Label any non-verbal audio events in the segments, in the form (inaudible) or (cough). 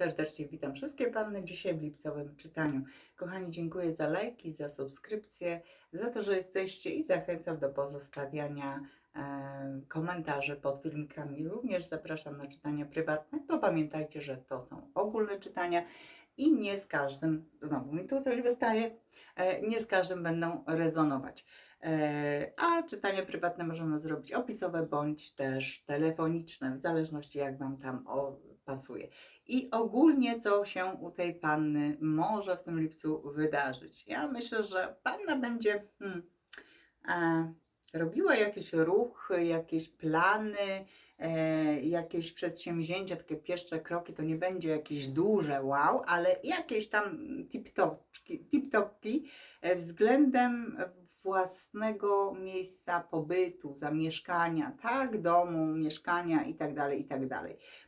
Serdecznie witam wszystkie panny dzisiaj w lipcowym czytaniu. Kochani, dziękuję za lajki, za subskrypcje, za to, że jesteście i zachęcam do pozostawiania e, komentarzy pod filmikami. Również zapraszam na czytania prywatne, bo pamiętajcie, że to są ogólne czytania i nie z każdym, znowu mi tu coś wystaje, e, nie z każdym będą rezonować. E, A czytania prywatne możemy zrobić opisowe bądź też telefoniczne, w zależności jak Wam tam pasuje. I ogólnie co się u tej panny może w tym lipcu wydarzyć? Ja myślę, że panna będzie hmm, e, robiła jakiś ruch, jakieś plany, e, jakieś przedsięwzięcia, takie pierwsze kroki, to nie będzie jakieś duże wow, ale jakieś tam tip-topki, tip-topki e, względem własnego miejsca pobytu, zamieszkania, tak, domu, mieszkania i tak dalej, i tak.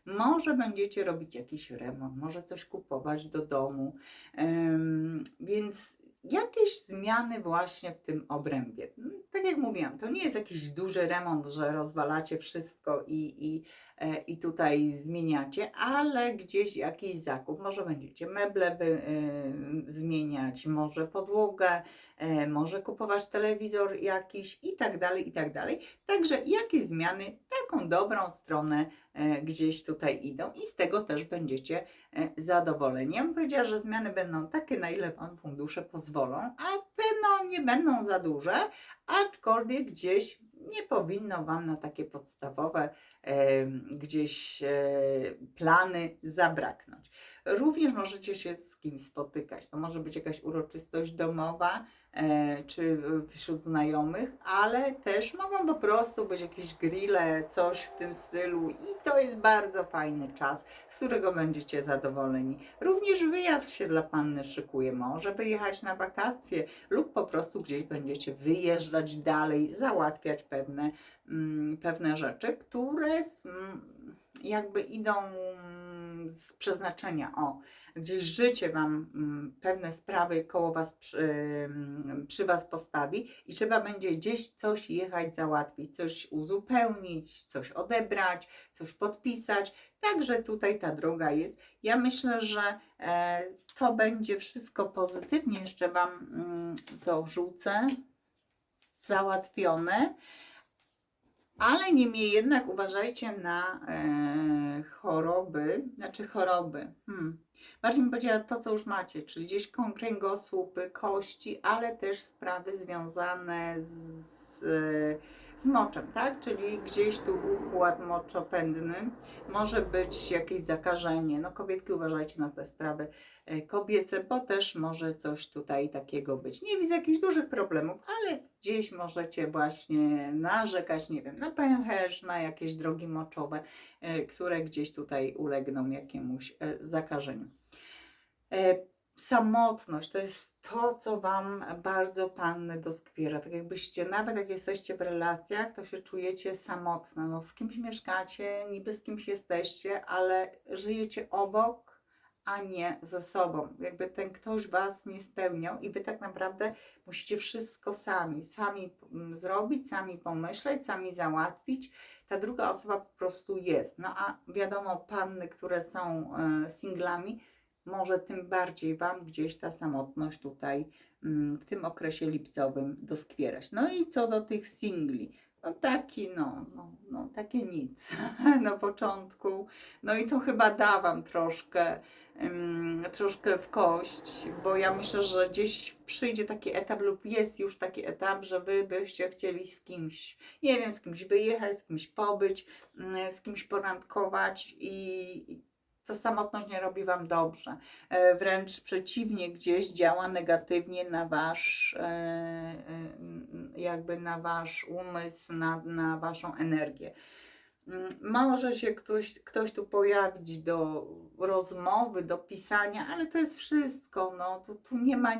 Może będziecie robić jakiś remont, może coś kupować do domu, em, więc jakieś zmiany właśnie w tym obrębie. Tak jak mówiłam, to nie jest jakiś duży remont, że rozwalacie wszystko i, i, i tutaj zmieniacie, ale gdzieś jakiś zakup. Może będziecie meble by, y, zmieniać, może podłogę, e, może kupować telewizor jakiś i tak dalej, i tak dalej. Także jakie zmiany taką dobrą stronę e, gdzieś tutaj idą i z tego też będziecie e, zadowoleni. Ja bym powiedziała, że zmiany będą takie, na ile Wam fundusze pozwolą, a te no nie będą za duże, aczkolwiek gdzieś nie powinno Wam na takie podstawowe gdzieś e, plany zabraknąć. Również możecie się z kimś spotykać. To może być jakaś uroczystość domowa, e, czy wśród znajomych, ale też mogą po prostu być jakieś grille, coś w tym stylu i to jest bardzo fajny czas, z którego będziecie zadowoleni. Również wyjazd się dla Panny szykuje, może wyjechać na wakacje lub po prostu gdzieś będziecie wyjeżdżać dalej, załatwiać pewne, mm, pewne rzeczy, które mm, jakby idą z przeznaczenia. O, gdzieś życie Wam mm, pewne sprawy koło Was przy, mm, przy Was postawi i trzeba będzie gdzieś coś jechać załatwić, coś uzupełnić, coś odebrać, coś podpisać. Także tutaj ta droga jest. Ja myślę, że e, to będzie wszystko pozytywnie. Jeszcze Wam mm, dorzucę załatwione. Ale niemniej jednak uważajcie na e, choroby, znaczy choroby. Hmm. Bardziej bym powiedziała to, co już macie, czyli gdzieś kręgosłupy, kości, ale też sprawy związane z, z moczem, tak? Czyli gdzieś tu układ moczopędny, może być jakieś zakażenie. No kobietki uważajcie na te sprawy e, kobiece, bo też może coś tutaj takiego być. Nie widzę jakichś dużych problemów, ale gdzieś możecie właśnie narzekać, nie wiem, na pęcherz, na jakieś drogi moczowe, e, które gdzieś tutaj ulegną jakiemuś e, zakażeniu. Samotność to jest to, co Wam bardzo panny doskwiera. Tak jakbyście, nawet jak jesteście w relacjach, to się czujecie samotne. No, z kimś mieszkacie, niby z kimś jesteście, ale żyjecie obok, a nie ze sobą. Jakby ten ktoś Was nie spełniał i Wy tak naprawdę musicie wszystko sami, sami mm, zrobić, sami pomyśleć, sami załatwić. Ta druga osoba po prostu jest. No a wiadomo, panny, które są e, singlami, może tym bardziej Wam gdzieś ta samotność tutaj mm, w tym okresie lipcowym doskwierać. No i co do tych singli, no taki, no, no, no takie nic (laughs) na początku. No i to chyba da Wam troszkę, ym, troszkę w kość, bo ja myślę, że gdzieś przyjdzie taki etap lub jest już taki etap, że Wy byście chcieli z kimś, nie wiem, z kimś wyjechać, z kimś pobyć, mm, z kimś porandkować i ta samotność nie robi Wam dobrze. E, Wręcz przeciwnie, gdzieś działa negatywnie na Wasz, e, e, jakby na Wasz umysł, na, na Waszą energię. Mm, Może się ktoś, ktoś tu pojawić do rozmowy, do pisania, ale to jest wszystko. No, tu, tu nie ma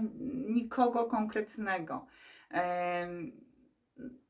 nikogo konkretnego.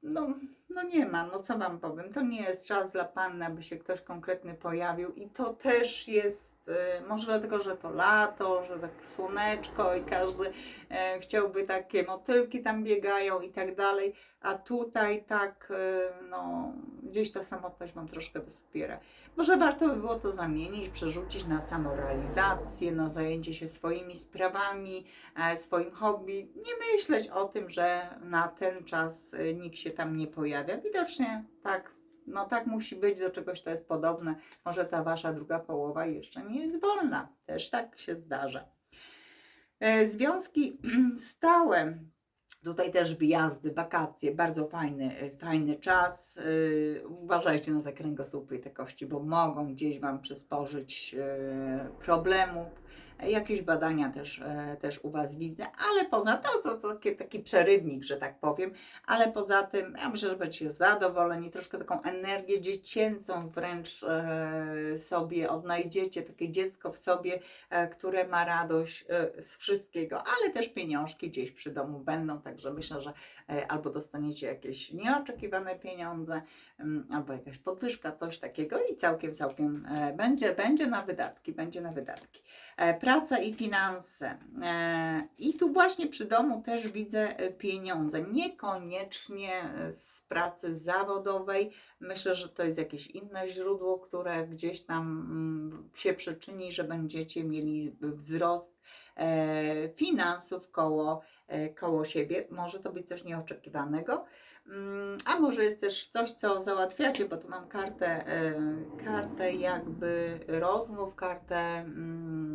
No, no nie ma, no co Wam powiem, to nie jest czas dla Panny, aby się ktoś konkretny pojawił i to też jest e, może dlatego, że to lato, że tak słoneczko i każdy e, chciałby takie motylki tam biegają i tak dalej, a tutaj tak, e, no, gdzieś ta samotność mam troszkę dospiera. Może warto by było to zamienić, przerzucić na samorealizację, na zajęcie się swoimi sprawami, e, swoim hobby. Nie myśleć o tym, że na ten czas e, nikt się tam nie pojawia. Widocznie tak, no tak musi być, do czegoś to jest podobne. Może ta wasza druga połowa jeszcze nie jest wolna. Też tak się zdarza. E, Związki (clears throat) stałe. Tutaj też wyjazdy, wakacje, bardzo fajny, fajny czas. Yy, Uważajcie na te kręgosłupy i te kości, bo mogą gdzieś Wam przysporzyć yy, problemów. Jakieś badania też, e, też u Was widzę, ale poza to, to, to taki, taki przerywnik, że tak powiem, ale poza tym ja myślę, że będziecie zadowoleni, troszkę taką energię dziecięcą wręcz e, sobie odnajdziecie, takie dziecko w sobie, e, które ma radość z wszystkiego, ale też pieniążki gdzieś przy domu będą, także myślę, że albo dostaniecie jakieś nieoczekiwane pieniądze, mm, albo jakaś podwyżka, coś takiego i całkiem, całkiem będzie, będzie na wydatki, będzie na wydatki. Praca i finanse. E, I tu właśnie przy domu też widzę e, pieniądze, niekoniecznie e, z pracy zawodowej. Myślę, że to jest jakieś inne źródło, które gdzieś tam mm, się przyczyni, że będziecie mieli wzrost finansów koło, koło siebie. Może to być coś nieoczekiwanego. Mm, A może jest też coś, co załatwiacie, bo tu mam kartę, kartę jakby rozmów, kartę mm,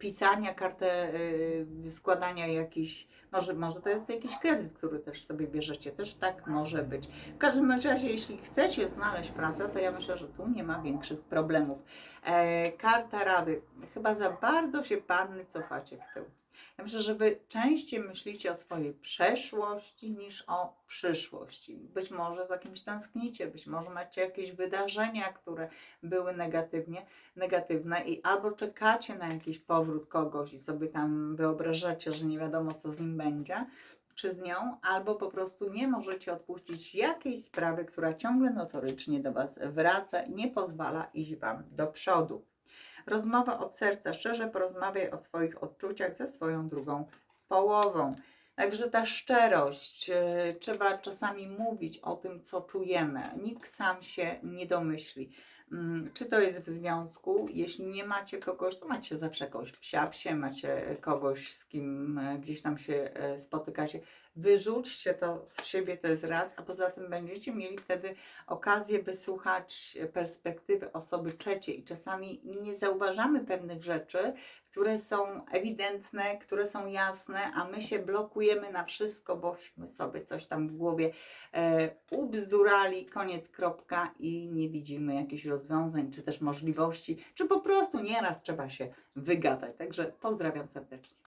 pisania, kartę y, składania jakichś, może, może to jest jakiś kredyt, który też sobie bierzecie, też tak może być. W każdym razie, jeśli chcecie znaleźć pracę, to ja myślę, że tu nie ma większych problemów. E, karta rady. Chyba za bardzo się panny cofacie w tył. Ja myślę, że wy częściej myślicie o swojej przeszłości niż o przyszłości. Być może za kimś tęsknicie, być może macie jakieś wydarzenia, które były negatywnie, negatywne i albo czekacie na jakiś powrót kogoś i sobie tam wyobrażacie, że nie wiadomo co z nim będzie, czy z nią, albo po prostu nie możecie odpuścić jakiejś sprawy, która ciągle notorycznie do Was wraca i nie pozwala iść Wam do przodu. Rozmowa od serca, szczerze porozmawiaj o swoich odczuciach ze swoją drugą połową. Także ta szczerość, e, trzeba czasami mówić o tym, co czujemy. Nikt sam się nie domyśli. Mm, Czy to jest w związku? Jeśli nie macie kogoś, to macie zawsze kogoś psia psie, macie kogoś, z kim e, gdzieś tam się e, spotykacie. Wyrzućcie to z siebie, to jest raz, a poza tym będziecie mieli wtedy okazję wysłuchać perspektywy osoby trzeciej. I czasami nie zauważamy pewnych rzeczy, które są ewidentne, które są jasne, a my się blokujemy na wszystko, bośmy sobie coś tam w głowie e, ubzdurali, koniec, kropka i nie widzimy jakichś rozwiązań, czy też możliwości, czy po prostu nieraz trzeba się wygadać. Także pozdrawiam serdecznie.